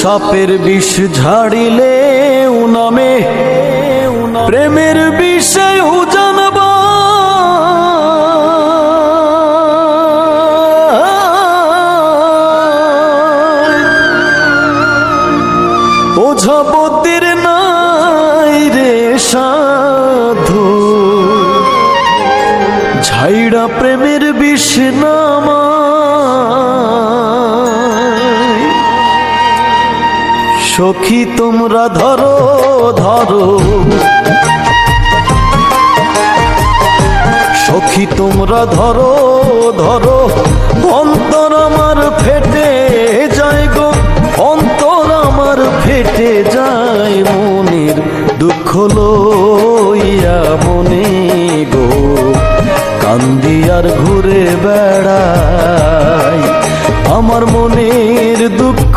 সাপের বিষ ঝাড়িলে উনামে প্রেমের বিষয় জানবা। ওঝাবতির নাই রে সাধু। ঝাইড়া প্রেমের বিষ নামায় সখী, তোমরা ধরো ধরো। সখী, তোমরা ধরো ধরো। অন্তর আমার ফেটে যায় গো, অন্তর আমার ফেটে যায় মনের দুঃখ লইয়া মনে গো। কান্দি আর ঘুরে বেড়াই, আমার মনের দুঃখ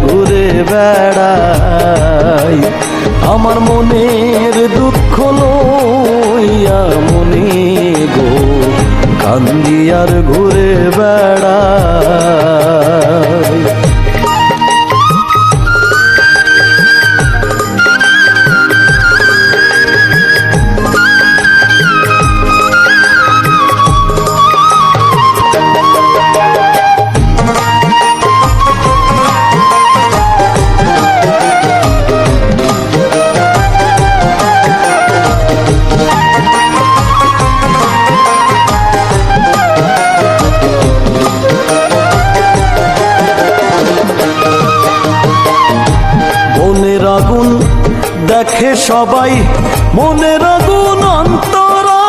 ঘুরে সবাই মনের আগুন অন্তরা।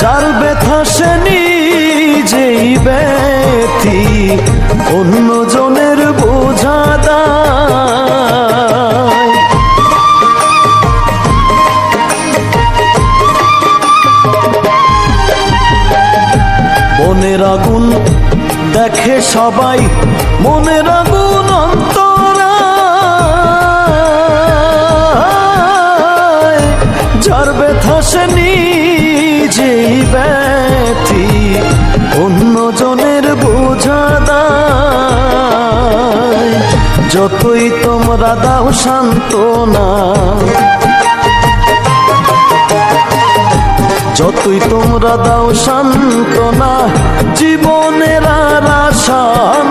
যার ব্যথা সে নিজেই ব্যথি, অন্য জনের বোঝা মনের আগুন দেখে সবাই মনের আগুন যার ব্যথা নিজেই ব্যথি অন্য জনের বোঝা যতই তোমরা দাও শান্তনা যতই তোমরা দাও সান্ত্বনা, জীবনের আর আশা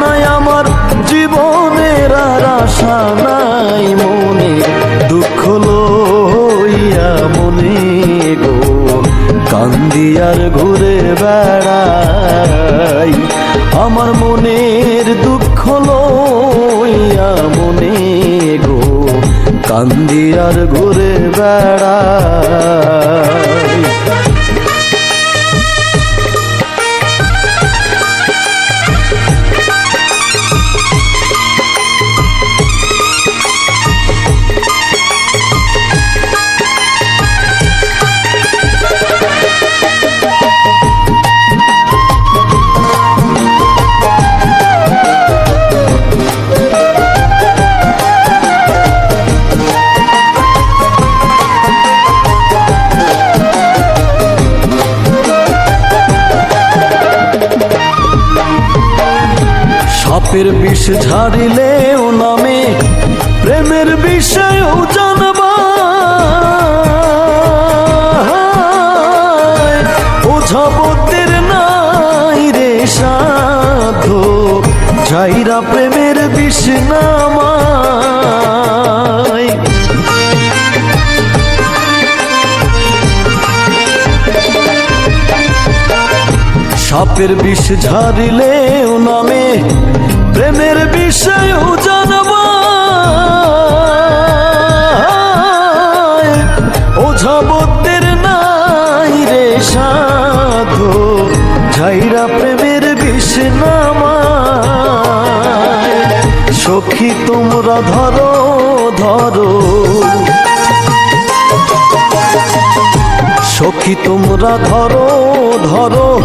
নাই আমার, জীবনের আর আশা নাই কান্দিয়ার ঘুরে বেড়াই। আমার মনের দুঃখ লইয়া মনে গো কান্দি আর ঘুরে বেড়াই। সাপের বিষ ঝাড়িলে ও নামে প্রেমের বিষয় জানবা। ও ওঝাবতের নাই রে সাধু ঝাইরা প্রেমের বিষ নামায়। সাপের বিষ ঝাড়িলে ও নামে প্রেমের বিষয় জানবা। ওঝাবতের নাই রে সাধু, ঝাইরা প্রেমের বিষ নামায়। সখী তোমরা ধরো ধরো। সখী তোমরা ধরো ধরো।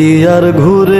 নদী আর ঘুরে